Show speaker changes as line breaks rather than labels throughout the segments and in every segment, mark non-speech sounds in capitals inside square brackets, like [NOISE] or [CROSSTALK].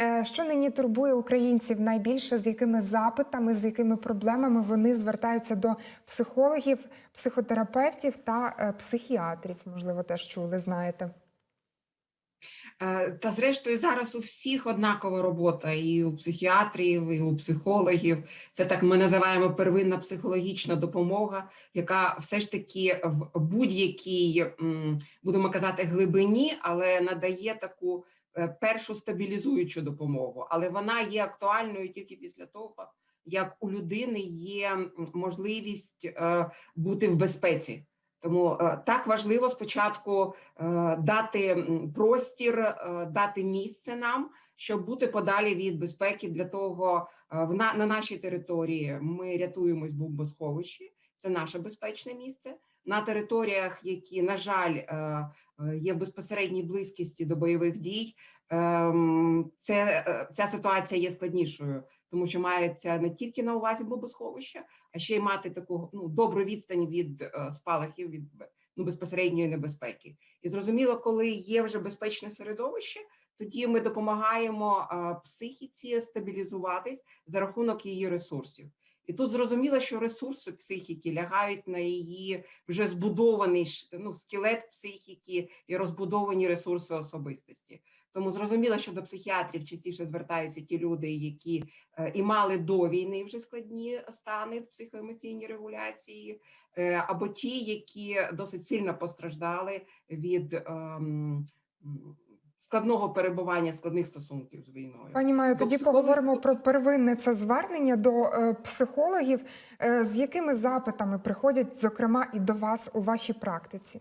е, що нині турбує українців найбільше, з якими запитами, з якими проблемами вони звертаються до психологів, психотерапевтів та е, психіатрів? Можливо, теж чули, знаєте.
Е, Та зрештою зараз у всіх однакова робота, і у психіатрів, і у психологів. Це так ми називаємо первинна психологічна допомога, яка все ж таки в будь-якій, будемо казати, глибині, але надає таку першу стабілізуючу допомогу. Але вона є актуальною тільки після того, як у людини є можливість е, бути в безпеці. Тому е, так важливо спочатку е, дати простір, е, дати місце нам, щоб бути подалі від безпеки. Для того е, на, на нашій території ми рятуємось бомбосховищі. Це наше безпечне місце. На територіях, які на жаль е, е, є в безпосередній близькості до бойових дій, ем, це е, ця ситуація є складнішою, тому що мається не тільки на увазі бомбосховища, а ще й мати таку ну добру відстань від е, спалахів від ну, безпосередньої небезпеки. І зрозуміло, коли є вже безпечне середовище, тоді ми допомагаємо е, психіці стабілізуватись за рахунок її ресурсів. І тут зрозуміло, що ресурси психіки лягають на її вже збудований ну, скелет психіки і розбудовані ресурси особистості. Тому зрозуміло, що до психіатрів частіше звертаються ті люди, які е, і мали до війни вже складні стани в психоемоційній регуляції, е, або ті, які досить сильно постраждали від ем, складного перебування складних стосунків з війною.
Пані Маю,
До
тоді
психологів-
поговоримо про первинне це звернення до е, психологів. Е, з якими запитами приходять, зокрема, і до вас у вашій практиці?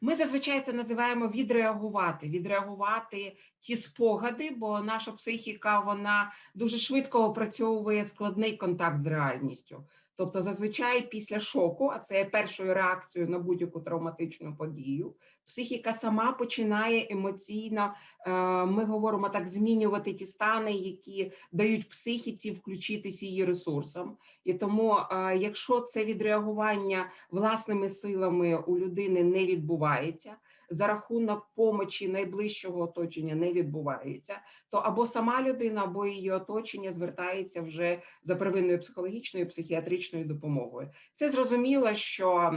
Ми зазвичай це називаємо відреагувати, відреагувати ті спогади, бо наша психіка вона дуже швидко опрацьовує складний контакт з реальністю. Тобто, зазвичай після шоку, а це є першою реакцією на будь-яку травматичну подію, психіка сама починає емоційно, е, ми говоримо так, змінювати ті стани, які дають психіці включитися її ресурсам. І тому, е, якщо це відреагування власними силами у людини не відбувається, за рахунок помочі найближчого оточення не відбувається, то або сама людина, або її оточення звертається вже за первинною психологічною психіатричною допомогою. Це зрозуміло, що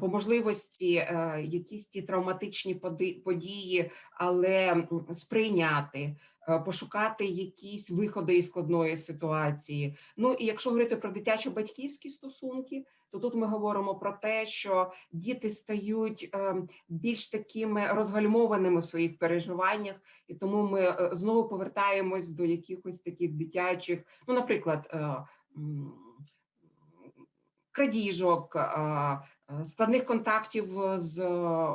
по можливості е, якісь ті травматичні події, але сприйняти. е, Пошукати якісь виходи із складної ситуації. Ну і якщо говорити про дитячо-батьківські стосунки, то тут ми говоримо про те, що діти стають е, більш такими розгальмованими в своїх переживаннях, і тому ми е, знову повертаємось до якихось таких дитячих, ну, наприклад, е, крадіжок, е, е, складних контактів з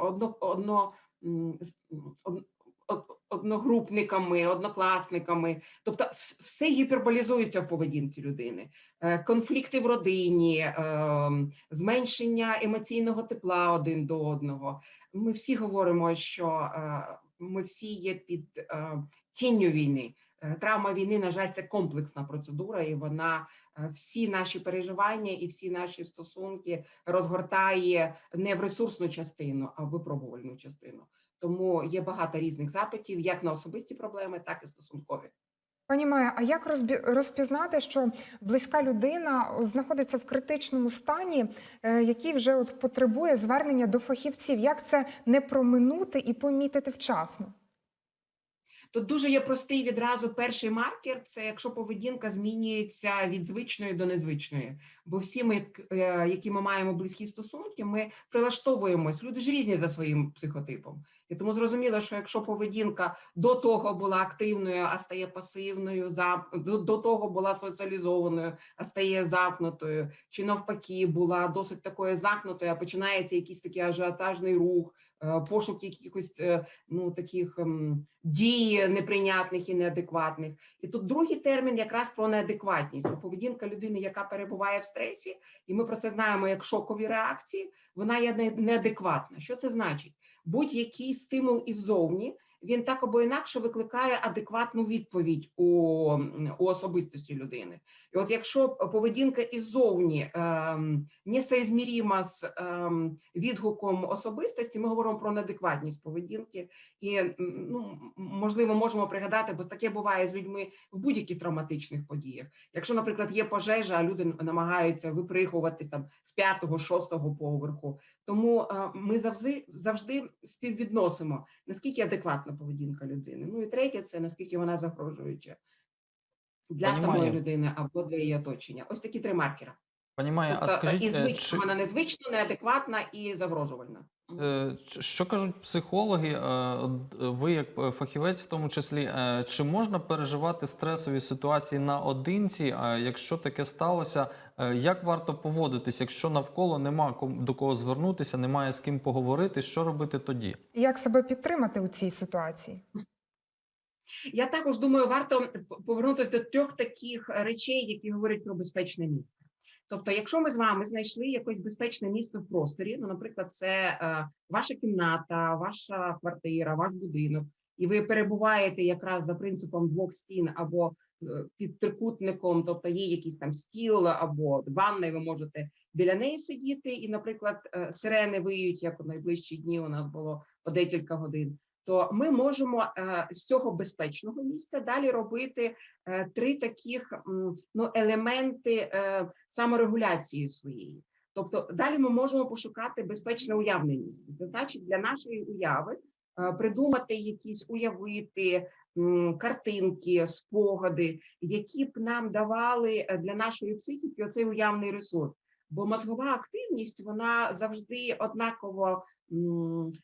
одно, одно, м, з, м, од- од- одногрупниками, однокласниками. Тобто все гіперболізується в поведінці людини. Е, Конфлікти в родині, е, зменшення емоційного тепла один до одного. Ми всі говоримо, що е, ми всі є під е, тінню війни. Е, Травма війни, на жаль, це комплексна процедура, і вона е, всі наші переживання і всі наші стосунки розгортає не в ресурсну частину, а в випробувальну частину. Тому є багато різних запитів, як на особисті проблеми, так і стосункові.
Пані Майя, а як розпізнати, що близька людина знаходиться в критичному стані, е, який вже от потребує звернення до фахівців? Як це не проминути і помітити вчасно?
Тут дуже є простий відразу перший маркер. Це якщо поведінка змінюється від звичної до незвичної. Бо всі ми, е, які ми маємо близькі стосунки, ми прилаштовуємось. Люди ж різні за своїм психотипом. І тому зрозуміло, що якщо поведінка до того була активною, а стає пасивною, до, того була соціалізованою, а стає замкнутою, чи навпаки була досить такою замкнутою, а починається якийсь такий ажіотажний рух, е, пошук якихось е, ну таких ем, дій неприйнятних і неадекватних. І тут другий термін якраз про неадекватність. Бо Поведінка людини, яка перебуває в стресі, і ми про це знаємо як шокові реакції, вона є неадекватна. Що це значить? Будь-який стимул іззовні він так або інакше викликає адекватну відповідь у, у особистості людини. І от якщо поведінка іззовні ем, несоізміріма з ем, відгуком особистості, ми говоримо про неадекватність поведінки, і ну можливо можемо пригадати, бо таке буває з людьми в будь-яких травматичних подіях. Якщо, наприклад, є пожежа, а люди намагаються випригувати там з п'ятого, шостого поверху, тому е, ми завжди завжди співвідносимо наскільки адекватна поведінка людини. Ну і третє, це наскільки вона загрожуюча для
Понімаю.
самої людини або для її оточення. Ось такі три маркера.
Пані Майя, а
Тобто,
скажіть,
і
е,
звично
чи,
вона незвично, неадекватна і загрожувальна.
Е, що кажуть психологи? е, е, Ви, як е, фахівець, в тому числі, е, чи можна переживати стресові ситуації наодинці? А якщо таке сталося, е, як варто поводитись, якщо навколо нема до кого звернутися, немає з ким поговорити, що робити тоді?
Як себе підтримати у цій ситуації?
Я також думаю, варто повернутися до трьох таких речей, які говорять про безпечне місце. Тобто, якщо ми з вами знайшли якесь безпечне місце в просторі, ну, наприклад, це е, ваша кімната, ваша квартира, ваш будинок, і ви перебуваєте якраз за принципом двох стін або е, під трикутником, тобто є якийсь там стіл або ванна, і ви можете біля неї сидіти, і, наприклад, е, сирени виють, як у найближчі дні у нас було по декілька годин то ми можемо е, з цього безпечного місця далі робити е, три таких ну, елементи саморегуляції своєї. Тобто далі ми можемо пошукати безпечне уявне місце. Це значить для нашої уяви придумати якісь уявити картинки, спогади, які б нам давали е, для нашої психіки оцей уявний ресурс. Бо мозгова активність вона завжди однаково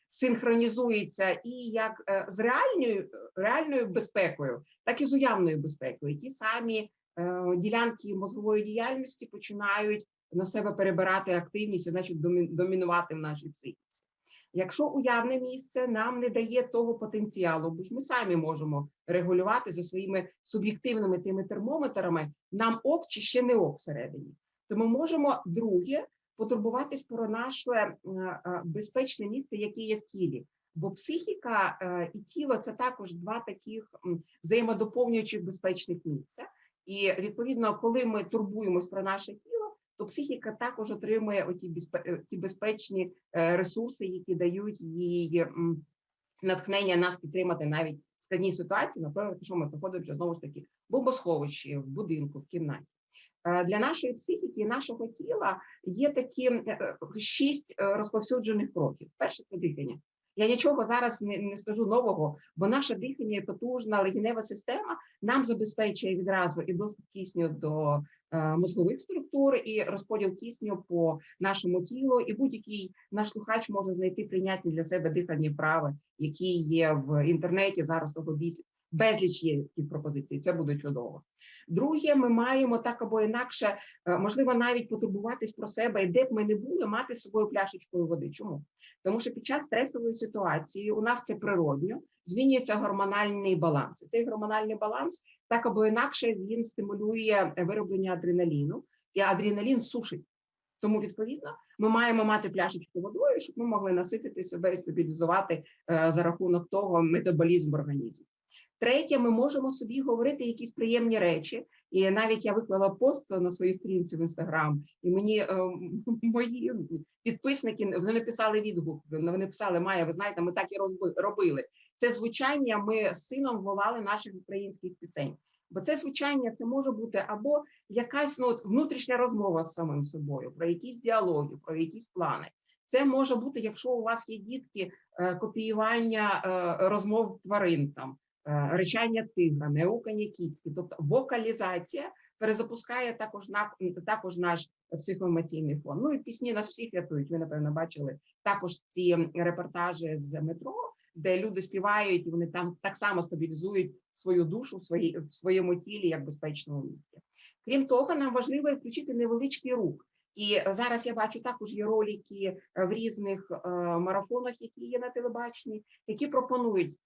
синхронізується і як е, з реальною реальною безпекою, так і з уявною безпекою. Ті самі е, ділянки мозгової діяльності починають на себе перебирати активність, і значить домінувати в нашій психіці. Якщо уявне місце нам не дає того потенціалу, бо ж ми самі можемо регулювати за своїми суб'єктивними тими термометрами, нам ок чи ще не ок всередині, то ми можемо друге потурбуватись про наше е, безпечне місце, яке є в тілі. Бо психіка е, і тіло це також два таких взаємодоповнюючих безпечних місця. І відповідно, коли ми турбуємось про наше тіло, то психіка також отримує оті е, ті безпечні е, ресурси, які дають їй натхнення нас підтримати навіть в складній ситуації, наприклад, якщо ми знаходимося знову ж таки в бомбосховищі, в будинку, в кімнаті. Е, Для нашої психіки нашого тіла є такі шість розповсюджених кроків. Перше це дихання. Я нічого зараз не, не скажу нового, бо наше дихання потужна легінева система нам забезпечує відразу і доступ кисню до мозгових структур, і розподіл кисню по нашому тілу. І будь-який наш слухач може знайти прийнятні для себе дихальні вправи, які є в інтернеті. Зараз того безліч є таких пропозицій. Це буде чудово. Друге, ми маємо так або інакше, е, можливо, навіть потурбуватись про себе, і де б ми не були, мати з собою пляшечкою води. Чому? Тому що під час стресової ситуації у нас це природньо, змінюється гормональний баланс. Цей гормональний баланс так або інакше він стимулює вироблення адреналіну, і адреналін сушить. Тому, відповідно, ми маємо мати пляшечку водою, щоб ми могли наситити себе і стабілізувати е, за рахунок того метаболізм в організмі. Третє, ми можемо собі говорити якісь приємні речі. І навіть я виклала пост на своїй сторінці в інстаграм, і мені е, [LAUGHS] мої підписники вони написали відгук. Вони писали, Майя, ви знаєте, ми так і робили. Це звучання. Ми з сином волали наших українських пісень. Бо це звучання це може бути або якась ну, от, внутрішня розмова з самим собою, про якісь діалоги, про якісь плани. Це може бути, якщо у вас є дітки, е, копіювання е, розмов тварин, там речання тигра, неукання кіцьки, тобто вокалізація перезапускає також на також наш психоемоційний фон. Ну і пісні нас всіх рятують. Ви напевно бачили також ці репортажі з метро, де люди співають, і вони там так само стабілізують свою душу в своїй в своєму тілі як безпечному місці. Крім того, нам важливо включити невеличкий рух. І зараз я бачу також є ролики е, в різних е, марафонах, які є на телебаченні, які пропонують е,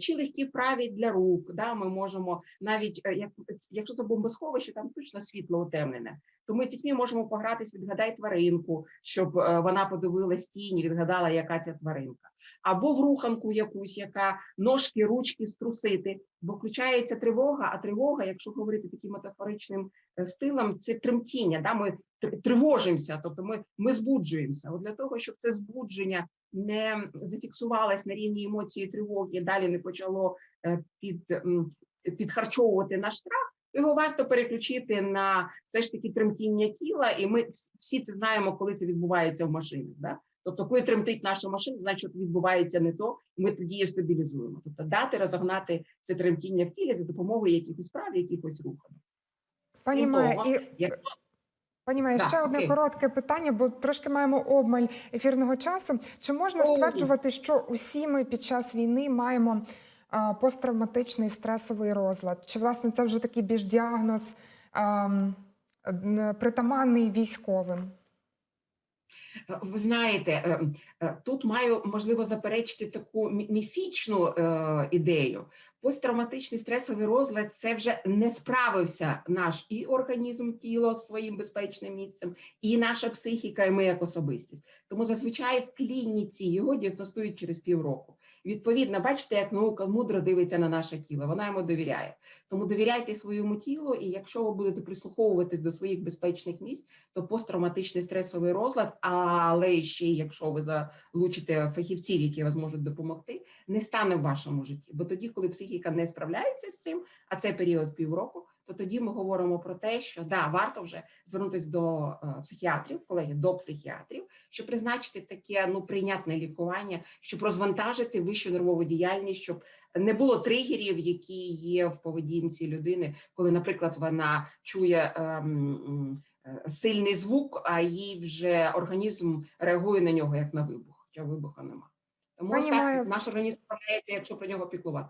чи легкі праві для рук. Да, ми можемо навіть е, як якщо це бомбосховище, там точно світло утемнене. То ми з дітьми можемо погратись, відгадай тваринку, щоб е, вона подивилась тінь, і відгадала, яка ця тваринка, або в руханку якусь, яка ножки, ручки струсити, бо включається тривога. А тривога, якщо говорити таким метафоричним е, стилем, це тремтіння. Да? Ми тривожимося, тобто ми, ми збуджуємося. От для того, щоб це збудження не зафіксувалось на рівні емоції тривоги, далі не почало е, під, підхарчовувати наш страх. Його варто переключити на все ж таки тремтіння тіла, і ми всі це знаємо, коли це відбувається в машинах. Да? Тобто, коли тремтить наша машина, значить відбувається не то, і ми тоді її стабілізуємо. Тобто дати розогнати це тремтіння в тілі за допомогою якихось прав, якихось рухів.
Пані Майя, і
Як
Пані Майя, ще одне
окей.
коротке питання, бо трошки маємо обмаль ефірного часу. Чи можна
О.
стверджувати, що усі ми під час війни маємо посттравматичний стресовий розлад? Чи власне це вже такий більш діагноз притаманний військовим?
Е, Ви знаєте, е, е, тут маю можливо заперечити таку міфічну ідею. Посттравматичний стресовий розлад це вже не справився наш і організм, тіло з своїм безпечним місцем, і наша психіка, і ми як особистість. Тому зазвичай в клініці його діагностують через півроку. Відповідно, бачите, як наука мудро дивиться на наше тіло, вона йому довіряє. Тому довіряйте своєму тілу, і якщо ви будете прислуховуватись до своїх безпечних місць, то посттравматичний стресовий розлад, але ще якщо ви залучите фахівців, які вас можуть допомогти, не стане в вашому житті. Бо тоді, коли психіка не справляється з цим, а це період півроку, то тоді ми говоримо про те, що да, варто вже звернутися до е, психіатрів, колеги, до психіатрів, щоб призначити таке ну прийнятне лікування, щоб розвантажити вищу нервову діяльність, щоб не було тригерів, які є в поведінці людини, коли, наприклад, вона чує. ем, е, Сильний звук, а їй вже організм реагує на нього як на вибух, хоча вибуха нема. Тому
Пані
так наш організм справляється, якщо про нього піклувати.